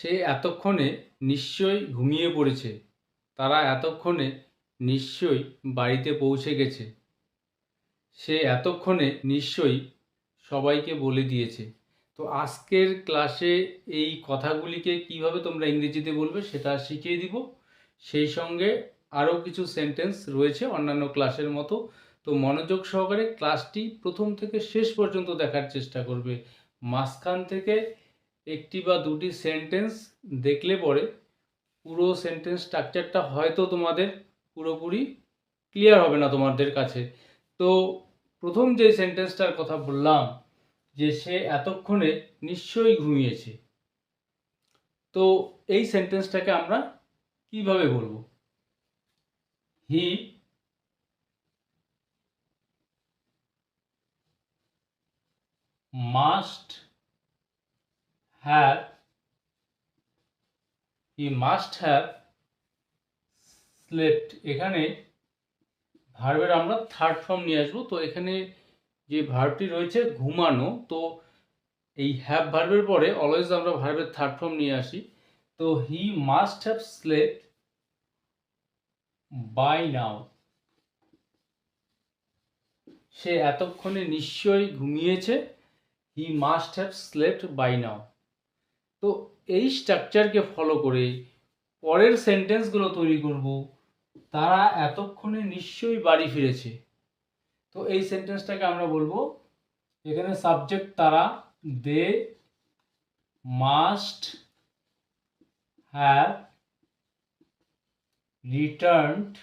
সে এতক্ষণে নিশ্চয়ই ঘুমিয়ে পড়েছে। তারা এতক্ষণে নিশ্চয়ই বাড়িতে পৌঁছে গেছে। সে এতক্ষণে নিশ্চয়ই সবাইকে বলে দিয়েছে। তো আজকের ক্লাসে এই কথাগুলিকে কীভাবে তোমরা ইংরেজিতে বলবে সেটা শিখিয়ে দিব। সেই সঙ্গে আরও কিছু সেন্টেন্স রয়েছে অন্যান্য ক্লাসের মতো। তো মনোযোগ সহকারে ক্লাসটি প্রথম থেকে শেষ পর্যন্ত দেখার চেষ্টা করবে। মাঝখান থেকে একটি বা দুটি সেন্টেন্স দেখলে পরে পুরো সেন্টেন্স স্ট্রাকচারটা হয়তো তোমাদের পুরোপুরি ক্লিয়ার হবে না তোমাদের কাছে। তো প্রথম যে সেন্টেন্সটার কথা বললাম, যে সে এতক্ষণে নিশ্চয়ই ঘুমিয়েছে। তো এই সেন্টেন্সটাকে আমরা কীভাবে বলব? He must have he must have slept এখানে ভার্বের আমরা থার্ড ফর্ম নিয়ে আসব। তো এখানে যে ভার্বটি রয়েছে ঘুমানো, তো এই হ্যাভ ভার্বের পরে অলওয়েজ আমরা ভার্বের থার্ড ফর্ম নিয়ে আসি। তো he must have slept by now সে এতক্ষণে নিশ্চয়ই ঘুমিয়েছে। He must have slept by now তো এই স্ট্রাকচারকে ফলো করে পরের সেন্টেন্সগুলো তৈরি করব, তারা এতক্ষণে নিশ্চয়ই বাড়ি ফিরেছে তো এই সেন্টেন্সটাকে আমরা বলব, এখানে সাবজেক্ট তারা they must have returned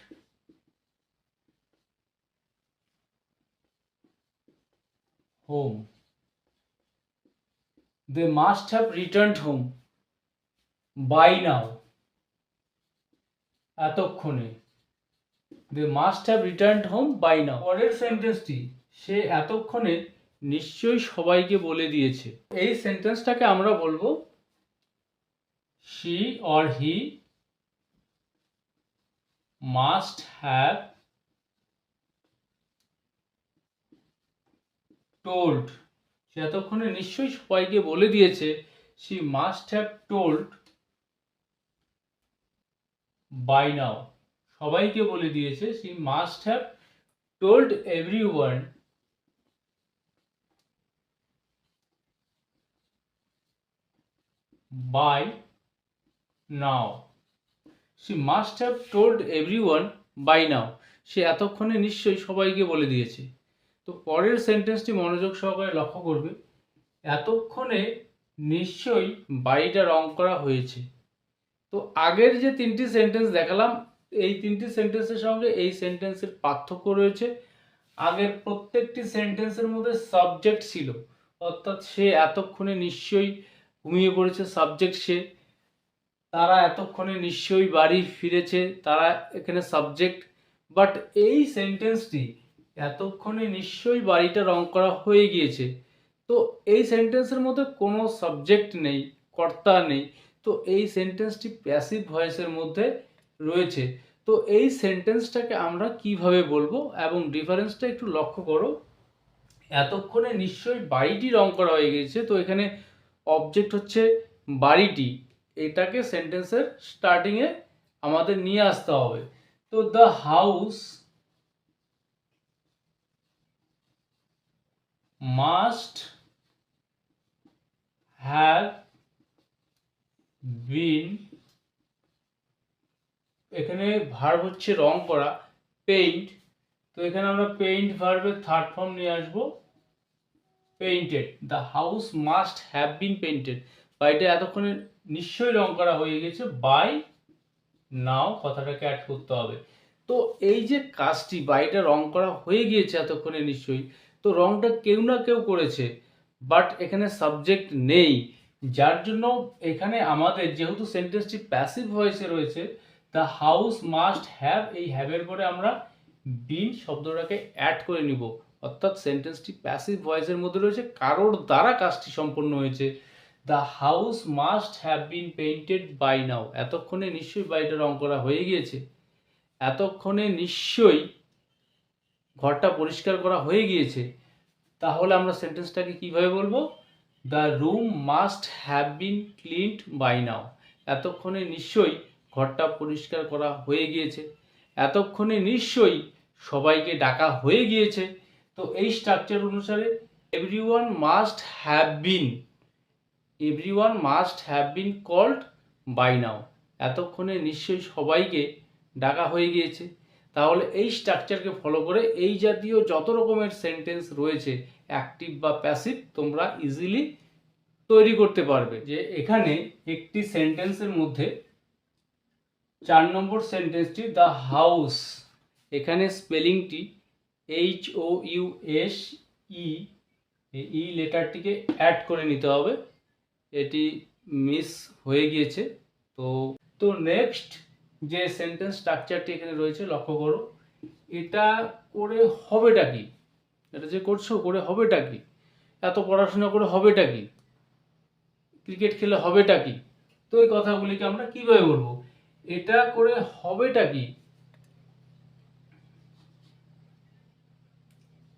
home. They must have returned home by now. এতক্ষণে। They must have return home by now পরের সেন্টেন্সটি সে এতক্ষণে নিশ্চয়ই সবাইকে বলে দিয়েছে। এই সেন্টেন্সটাকে আমরা বলব she or he must have told সে এতক্ষণে নিশ্চয়ই সবাইকে বলে দিয়েছে, she must have told by now সবাইকে বলে দিয়েছে, she must have told everyone by now she must have told everyone by now সে এতক্ষণে নিশ্চয়ই সবাইকে বলে দিয়েছে। তো পরের সেন্টেন্সটি মনোযোগ সহকারে লক্ষ্য করবে। এতক্ষণে নিশ্চয়ই বাড়িটা রং করা হয়েছে। তো আগের যে তিনটি সেন্টেন্স দেখালাম, এই তিনটি সেন্টেন্সের সঙ্গে এই সেন্টেন্সের পার্থক্য রয়েছে। আগের প্রত্যেকটি সেন্টেন্সের মধ্যে সাবজেক্ট ছিল, অর্থাৎ সে এতক্ষণে নিশ্চয়ই ঘুমিয়ে পড়েছে সাবজেক্ট সে। তারা এতক্ষণে নিশ্চয়ই বাড়ি ফিরেছে, তারা এখানে সাবজেক্ট বাট এই সেন্টেন্সটি এতক্ষণে নিশ্চয়ই বাড়িটা রং করা হয়ে গিয়েছে। তো এই সেন্টেন্সের মধ্যে কোনো সাবজেক্ট নেই, কর্তা নেই। তো এই সেন্টেন্সটি প্যাসিভ ভয়েসের মধ্যে রয়েছে। তো এই সেন্টেন্সটাকে আমরা কীভাবে বলব এবং ডিফারেন্সটা একটু লক্ষ্য করো। এতক্ষণে নিশ্চয়ই বাড়িটি রং করা হয়ে গিয়েছে। তো এখানে অবজেক্ট হচ্ছে বাড়িটি। এটাকে সেন্টেন্সের স্টার্টিংয়ে আমাদের নিয়ে আসতে হবে। তো the house must have been এখানে ভার্ব হচ্ছে রং করা পেইন্ট তো এখানে আমরা পেইন্ট ভার্বের থার্ড ফর্ম নিয়ে আসব painted the house must have been painted বাড়িটা এতক্ষণে নিশ্চয়ই রং করা হয়ে গেছে বাই নাও কথাটাকে অ্যাড করতে হবে। তো এই যে কাজটি বাড়িটা রং করা হয়ে গিয়েছে এতক্ষণে নিশ্চয়ই, তো রংটা কেউ না কেউ করেছে বাট এখানে সাবজেক্ট নেই। যার জন্য এখানে আমাদের যেহেতু সেন্টেন্সটি প্যাসিভ ভয়েসে রয়েছে দ্য হাউস মাস্ট হ্যাভ এই হ্যাভের পরে আমরা বিন শব্দটাকে অ্যাড করে নিব। অর্থাৎ সেন্টেন্সটি প্যাসিভ ভয়েসের মধ্যে রয়েছে, কারোর দ্বারা কাজটি সম্পন্ন হয়েছে। The house must have been painted by now এতক্ষণে নিশ্চয়ই বাড়িটা রং করা হয়ে গিয়েছে। এতক্ষণে নিশ্চয়ই ঘরটা পরিষ্কার করা হয়ে গিয়েছে, তাহলে আমরা সেন্টেন্সটাকে কীভাবে বলব? The room must have been cleaned by now এতক্ষণে নিশ্চয়ই ঘরটা পরিষ্কার করা হয়ে গিয়েছে। এতক্ষণে নিশ্চয়ই সবাইকে ডাকা হয়ে গিয়েছে। তো এই স্ট্রাকচার অনুসারে everyone must have been everyone must have been called by now এতক্ষণে নিশ্চয়ই সবাইকে ডাকা হয়ে গিয়েছে। তাহলে এই স্ট্রাকচারকে ফলো করে এই জাতীয় যত রকমের সেন্টেন্স রয়েছে অ্যাক্টিভ বা প্যাসিভ তোমরা ইজিলি তৈরি করতে পারবে যে এখানে একটি সেন্টেন্সের মধ্যে চার নম্বর সেন্টেন্সটি দ্য হাউস এখানে স্পেলিংটি H O U S E E লেটারটিকে add করে নিতে হবে। এটি মিস হয়ে গিয়েছে। তো তো নেক্সট যে সেন্টেন্স স্ট্রাকচারটি এখানে রয়েছে, লক্ষ্য করো, এটা করে হবেটা কি? এটা যে করছ, করে হবেটা কি? এত পড়াশোনা করে হবেটা কি? ক্রিকেট খেলে হবেটা কি? তো এই কথাগুলিকে আমরা কীভাবে বলব? এটা করে হবেটা কি?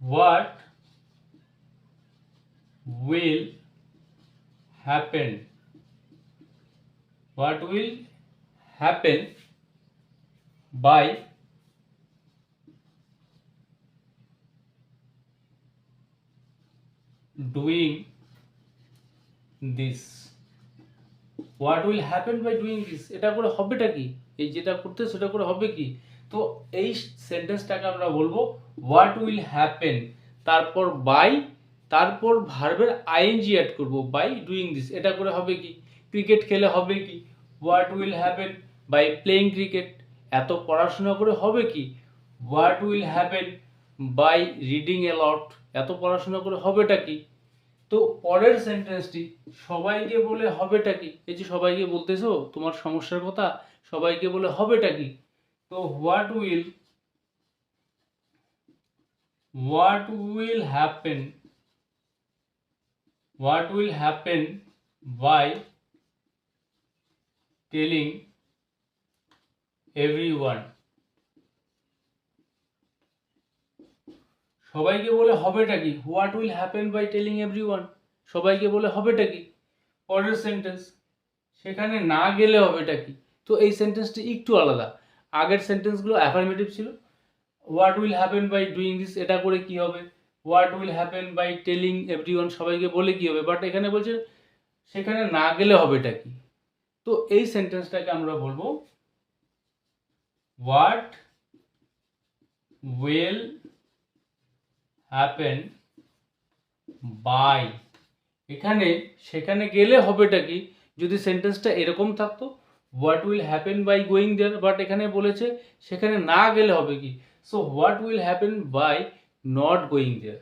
What will happen what will happen by doing this. What will happen by doing this? এটা করে হবেটা কি? এই যেটা করতে সেটা করে হবে কি? তো এই সেন্টেন্সটাকে আমরা বলব হোয়াট উইল হ্যাপেন তারপর বাই তারপর ভার্বের আইএনজি অ্যাড করব বাই ডুইং দিস এটা করে হবে কি? ক্রিকেট খেলে হবে কি? What will happen by playing cricket এত পড়াশোনা করে হবে কি? What will happen by reading a lot এত পড়াশোনা করে হবেটা কি? তো পরের সেন্টেন্সটি সবাইকে বলে হবেটা কি? এই যে সবাইকে বলতেছো, তোমার সমস্যার কথা, সবাইকে বলে হবেটা কি? তো what will what will happen what will happen by telling everyone সবাইকে বলে হবেটা কি? What will happen by telling everyone সবাইকে বলে হবেটা কি? পরের সেন্টেন্স সেখানে না গেলে হবেটা কি? তো এই সেন্টেন্সটি একটু আলাদা। আগের সেন্টেন্সগুলো অ্যাফার্মেটিভ ছিল। What will happen by doing this এটা করে কি হবে? What will happen by telling everyone সবাইকে বলে কি হবে? বাট এখানে বলছে, সেখানে না গেলে হবেটা কি? তো এই সেন্টেন্সটাকে আমরা বলব what will happen by? এখানে, সেখানে গেলে হবেটা কি? যদি সেন্টেন্সটা এরকম থাকতো what will happen by going there but এখানে বলেছে, সেখানে না গেলে হবে কি? So what will happen by not going there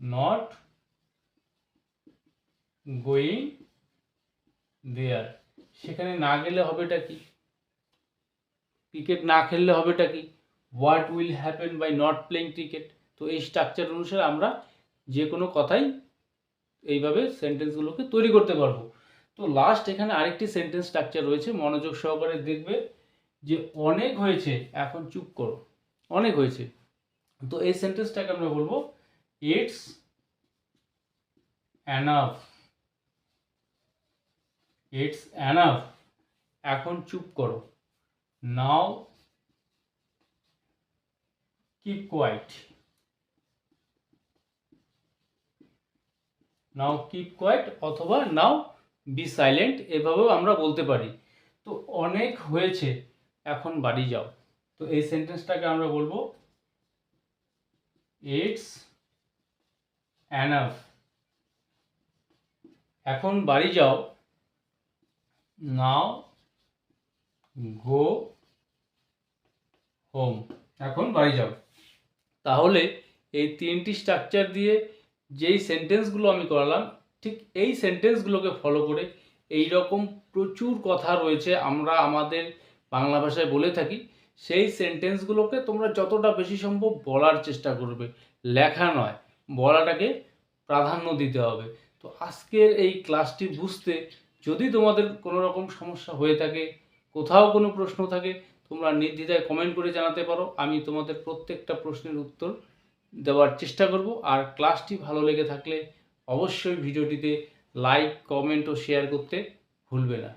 not going there সেখানে না গেলে হবেটা কি? ক্রিকেট না খেললে হবেটা কি? What will happen by not playing cricket তো এই স্ট্রাকচার অনুসারে আমরা যে কোনো কথাই এইভাবে সেন্টেন্সগুলোকে তৈরি করতে পারব। তো লাস্ট এখানে আরেকটি সেন্টেন্স স্ট্রাকচার রয়েছে, মনোযোগ সহকারে দেখবে যে অনেক হয়েছে, এখন চুপ করো, অনেক হয়েছে। তো এই সেন্টেন্সটাকে আমরা বলব ইটস অ্যানাফ ইটস অ্যানাফ এখন চুপ করো। Now, keep quiet. Now keep quiet অথবা নাও বি সাইলেন্ট এভাবেও আমরা বলতে পারি। তো অনেক হয়েছে, এখন বাড়ি যাও। তো এই সেন্টেন্সটাকে আমরা বলব ইটস অ্যানাফ এখন বাড়ি যাও নাও গো হোম। এখন বাড়ি যাও। তাহলে এই তিনটি স্ট্রাকচার দিয়ে যেই সেন্টেন্সগুলো আমি করালাম, ঠিক এই সেন্টেন্সগুলোকে ফলো করে এই রকম প্রচুর কথা রয়েছে আমরা আমাদের বাংলা ভাষায় বলে থাকি, সেই সেন্টেন্সগুলোকে তোমরা যতটা বেশি সম্ভব বলার চেষ্টা করবে। লেখা নয়, বলাটাকে প্রাধান্য দিতে হবে। তো আজকের এই ক্লাসটি বুঝতে যদি তোমাদের কোনো রকম সমস্যা হয়ে থাকে কোথাও কোনো প্রশ্ন থাকে, তোমরা নির্দ্বিধায় কমেন্ট করে জানাতে পারো। আমি তোমাদের প্রত্যেকটা প্রশ্নের উত্তর দেওয়ার চেষ্টা করব। আর ক্লাসটি ভালো লেগে থাকলে অবশ্যই ভিডিওটিতে লাইক কমেন্ট ও শেয়ার করতে ভুলবে না।